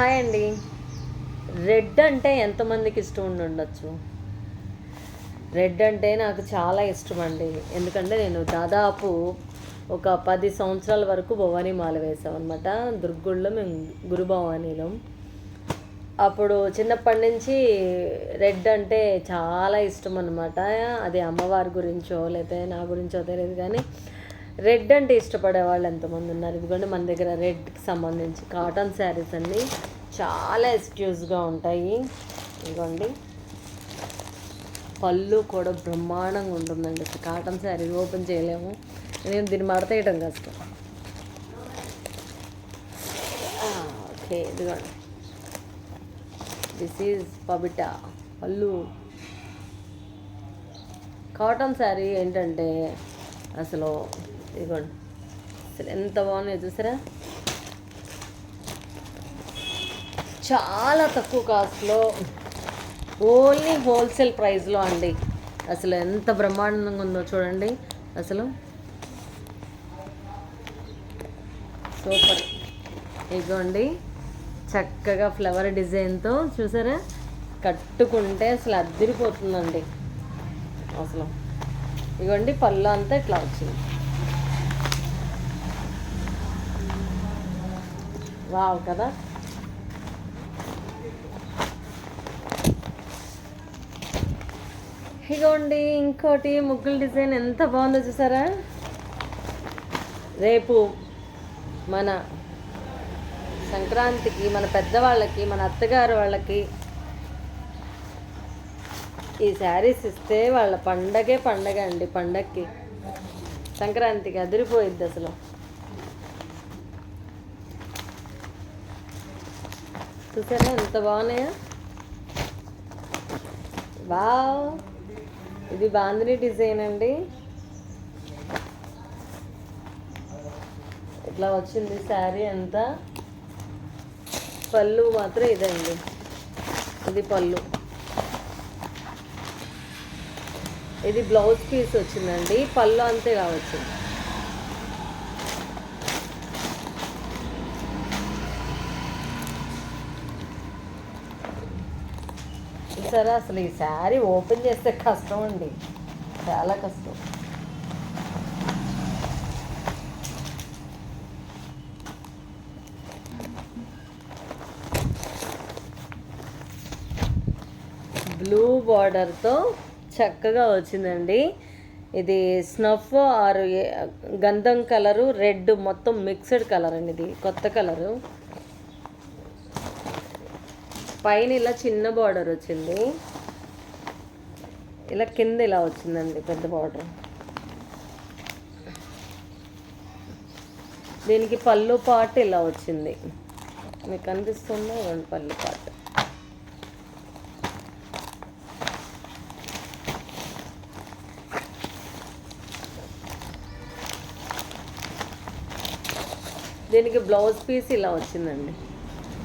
Hi అండి. Red అంటే ఎంతమందికి ఇష్టం ఉండి ఉండొచ్చు? రెడ్ అంటే నాకు చాలా ఇష్టం అండి. ఎందుకంటే నేను దాదాపు ఒక పది సంవత్సరాల వరకు భవానీ మాల వేసాం అనమాట దుర్గుళ్ళో మేము గురు భవానీలో. అప్పుడు చిన్నప్పటి నుంచి రెడ్ అంటే చాలా ఇష్టం అనమాట అది అమ్మవారి గురించో లేకపోతే నా గురించో తెలియదు కానీ రెడ్ అంటే ఇష్టపడే వాళ్ళు ఎంతమంది ఉన్నారు? ఇదిగోండి మన దగ్గర రెడ్కి సంబంధించి కాటన్ శారీస్ అన్నీ చాలా ఎక్స్క్యూజ్గా ఉంటాయి. ఇదిగోండి. పళ్ళు కూడా బ్రహ్మాండంగా ఉంటుందండి. కాటన్ శారీ ఓపెన్ చేయలేము. నేను దీన్ని మడతేయటం కష్టం ఓకే ఇదిగోండి. దిస్ ఈజ్ పబిటా పళ్ళు. కాటన్ శారీ ఏంటంటే అసలు ఇదిగోండి అసలు ఎంత బాగున్నాయి చూసారా? చాలా తక్కువ కాస్ట్లో ఓన్లీ హోల్సేల్ ప్రైస్లో అండి. అసలు ఎంత బ్రహ్మాండంగా ఉందో చూడండి. అసలు సూపర్. ఇదిగోండి చక్కగా ఫ్లవర్ డిజైన్తో చూసారా? కట్టుకుంటే అసలు అద్దరిపోతుందండి. అసలు. ఇదిగోండి పళ్ళు అంతా ఇట్లా వచ్చింది. వావ్ కదా? ఇగోండి ఇంకోటి ముగ్గుల డిజైన్ ఎంత బాగుందో చూసారా? రేపు మన సంక్రాంతికి మన పెద్దవాళ్ళకి మన అత్తగారు వాళ్ళకి ఈ శారీస్ ఇస్తే వాళ్ళ పండగే పండగ అండి పండగకి సంక్రాంతికి అదిరిపోయిద్ది అసలు. చూసారా ఎంత బాగున్నాయా? వావ్. ఇది బాందిని డిజైన్ అండి. ఇట్లా వచ్చింది శారీ అంతా. పళ్ళు మాత్రం ఇదండి. ఇది పళ్ళు. ఇది బ్లౌజ్ పీస్ వచ్చిందండి. పళ్ళు అంతే కావచ్చు. చూసారా అసలు ఈ శారీ ఓపెన్ చేస్తే కష్టం అండి. చాలా కష్టం. బ్లూ బార్డర్తో చక్కగా వచ్చిందండి. ఇది స్నఫ్ ఆరు ఏ- గంధం కలరు రెడ్ మొత్తం మిక్స్డ్ కలర్ అండి ఇది కొత్త కలరు. పైన ఇలా చిన్న బార్డర్ వచ్చింది. ఇలా కింద ఇలా వచ్చిందండి పెద్ద బార్డర్ దీనికి పళ్ళు పార్ట్ ఇలా వచ్చింది. మీకు కనిపిస్తుందా రెండు పళ్ళు పాటు. దీనికి బ్లౌజ్ పీస్ ఇలా వచ్చిందండి.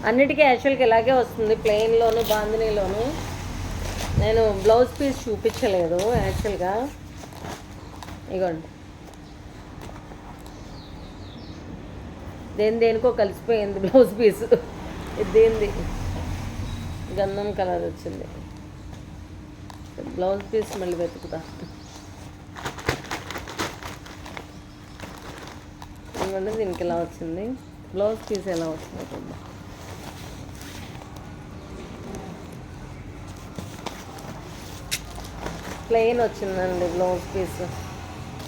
అన్నిటికీ యాక్చువల్గా ఇలాగే వస్తుంది ప్లెయిన్లోను బాందినీలోను నేను బ్లౌజ్ పీస్ చూపించలేదు యాక్చువల్గా ఇగోండి. దేని దేనికో కలిసిపోయింది బ్లౌజ్ పీస్ దేనిది గంధం కలర్ వచ్చింది. బ్లౌజ్ పీస్ మళ్ళీ వెతుకుతా. ఇవ్వండి దీనికి ఎలా వచ్చింది? బ్లౌజ్ పీస్ ఎలా వచ్చింది? చూద్దాం ప్లెయిన్ వచ్చిందండి బ్లౌజ్ పీస్.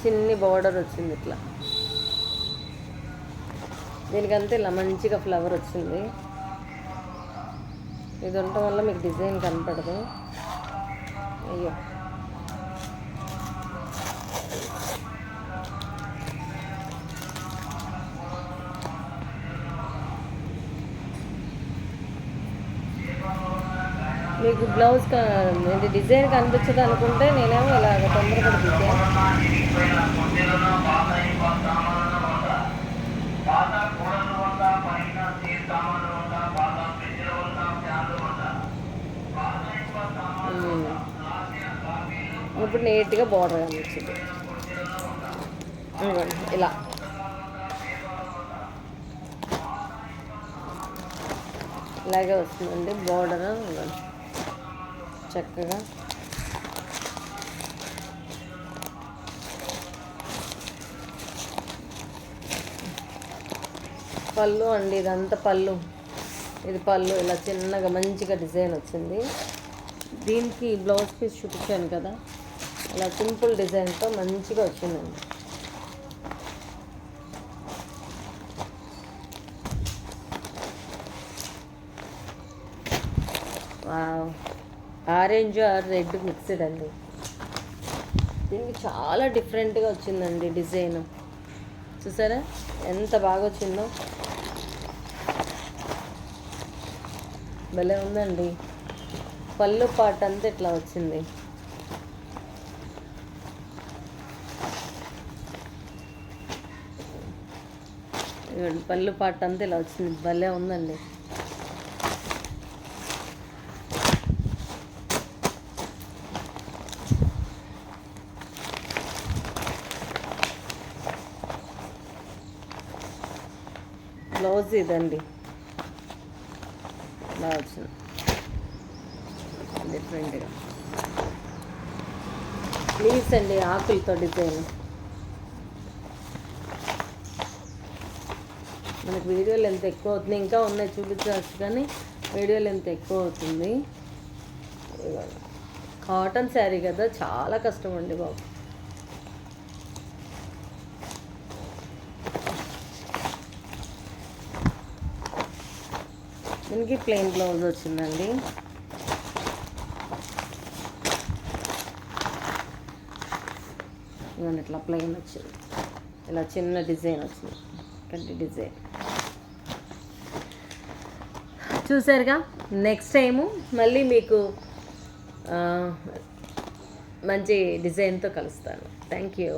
చిన్ని బార్డర్ వచ్చింది ఇట్లా. దీనికంతే ఇలా మంచిగా ఫ్లవర్ వచ్చింది. ఇది ఉండటం వల్ల మీకు డిజైన్ కనపడదు. అయ్యో. మీకు బ్లౌజ్ ఇది డిజైన్ కనిపించదు అనుకుంటే నేనేమో ఇలాగ తొందరపడి దిద్దాను ఇప్పుడు నీట్గా బార్డర్ కనిపించింది. ఇలా. ఇలాగే వస్తుందండి బార్డర్ చక్కగా. పళ్ళు అండి ఇదంతా పళ్ళు. ఇది పళ్ళు ఇలా చిన్నగా మంచిగా డిజైన్ వచ్చింది. దీనికి బ్లౌజ్ పీస్ చూపించాను కదా. ఇలా సింపుల్ డిజైన్తో మంచిగా వచ్చిందండి. Wow. Orange or red mixed అండి. దీనికి చాలా డిఫరెంట్గా వచ్చిందండి డిజైన్. చూసారా? ఎంత బాగా వచ్చిందో. భలే ఉందండి. పళ్ళు పాట అంతా ఇట్లా వచ్చింది. పళ్ళు పాట అంతా ఇలా వచ్చింది. భలే ఉందండి. బ్లౌజ్ ఇదండి. బ్లౌజ్. డిఫరెంట్గా ప్లీజ్ అండి ఆకులతో డిజైన్. మనకి వీడియోలు ఎంత ఎక్కువ అవుతుంది. ఇంకా ఉన్నాయి చూపించవచ్చు కానీ వీడియోలు ఎంత ఎక్కువ అవుతుంది. కాటన్ శారీ కదా చాలా కష్టం అండి బాబు. దీనికి ప్లెయిన్ బ్లౌజ్ వచ్చిందండి. ఇవన్నీ ఇట్లా ప్లెయిన్ వచ్చింది. ఇలా చిన్న డిజైన్ వచ్చింది. కంటి డిజైన్. చూసారుగా? నెక్స్ట్ టైము మళ్ళీ మీకు మంచి డిజైన్తో కలుస్తాను. Thank you.